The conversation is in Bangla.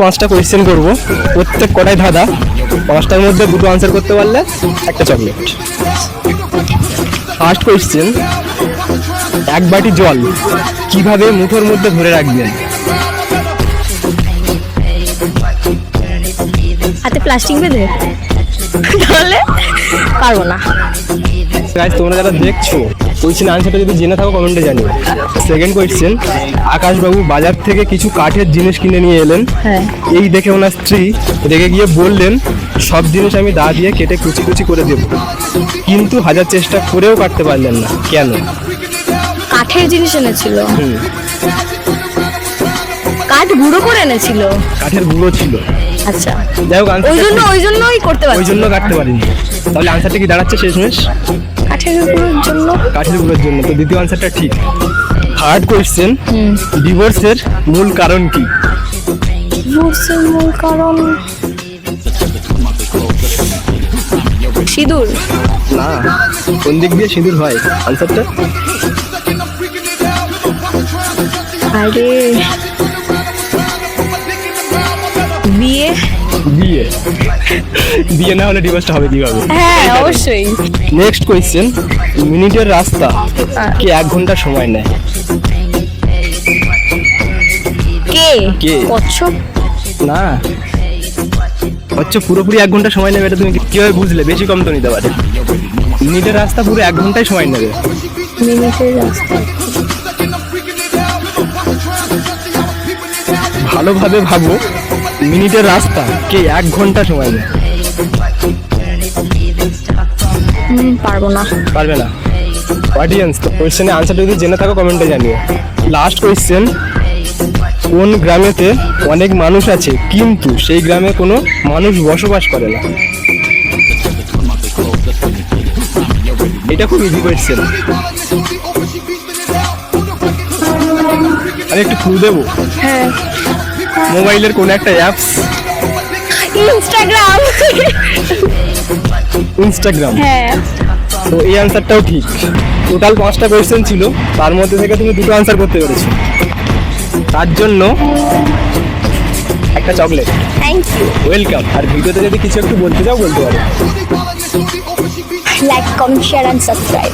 পাঁচটা কোয়েশ্চেন করব। প্রত্যেক কটাই ধাঁধা। পাঁচটার মধ্যে দুটো আনসার করতে পারলে একটা চকলেট ফার্স্ট কোয়েশ্চেন এক বাটি জল কীভাবে মুঠোর মধ্যে ধরে রাখবেন? হাতে প্লাস্টিক বেঁধে? তাহলে পারব না। গাইজ তোমরা যারা দেখছ কোয়েশ্চেন আনসারটা যদি জেনে থাকো কমেন্টে জানিও। সেকেন্ড কোয়েশ্চেন আকাশবাবু বাজার থেকে কিছু কাঠের জিনিস কিনে নিয়ে এলেন। হ্যাঁ। এই দেখে ওনার স্ত্রী রেগে গিয়ে বললেন সব জিনিস আমি দা দিয়ে কেটে কুচি কুচি করে দেব। কিন্তু হাজার চেষ্টা করেও কাটতে পারলেন না। কেন? কাঠের জিনিস এনেছিল। কাঠ গুঁড়ো করে এনেছিল। কাঠের গুঁড়ো ছিল। আচ্ছা। যাই হোক ওই জন্য ওই জন্যই করতে ওই পারছি জন্য কাটতে পারিনি। তাহলে আনসারটা কি দাঁড়াচ্ছে শেষমেশ কাঠের গুঁড়োর জন্য। কাঠের গুঁড়োর জন্য। তো দ্বিতীয় আনসারটা ঠিক। থার্ড কোয়েশ্চেন ডিভোর্সের মূল কারণ কি? ডিভোর্সের মূল কারণ? সিঁদুর। না কোন দিক দিয়ে সিঁদুর হয়? আনসারটা আরে বিয়ে বিয়ে না হলে ডিভোর্সটা হবে কীভাবে? হ্যাঁ অবশ্যই। নেক্সট কোয়েশ্চেন মিনিটের রাস্তা কি এক ঘণ্টা সময় নেয়? কে? কে? কচ্ছপ না। পুরোপুরি এক ঘণ্টা সময় নেবে এটা তুমি কীভাবে বুঝলে? বেশি কম তো নিতে পারে। মিনিটের রাস্তা পুরো এক ঘন্টায় সময় নেবে। মিনিটের রাস্তা। ভালোভাবে ভাবো। মিনিটের রাস্তা কে এক ঘণ্টা সময় নেয়? পারব না। পারবে না? অডিয়েন্স কোয়েশ্চেনের আনসারটা যদি জেনে থাকো কমেন্টে জানিও। লাস্ট কোয়েশ্চেন কোন গ্রামেতে অনেক মানুষ আছে কিন্তু সেই গ্রামে কোনো মানুষ বসবাস করে না? এটা খুব ইজি কোয়েশ্চেন আমি একটু ক্লু দেবো? হ্যাঁ। মোবাইলের কোনো একটা অ্যাপস ইনস্টাগ্রাম ইনস্টাগ্রাম হ্যাঁ। তো এই আনসারটাও ঠিক। টোটাল পাঁচটা কোয়েশ্চেন ছিল। তার মধ্যে থেকে তুমি দুটো আনসার করতে পেরেছ। তার জন্য একটা চকলেট থ্যাংক ইউ ওয়েলকাম আর ভিডিওতে যদি কিছু একটু বলতে চাও বলতে পারো। Like comment share and subscribe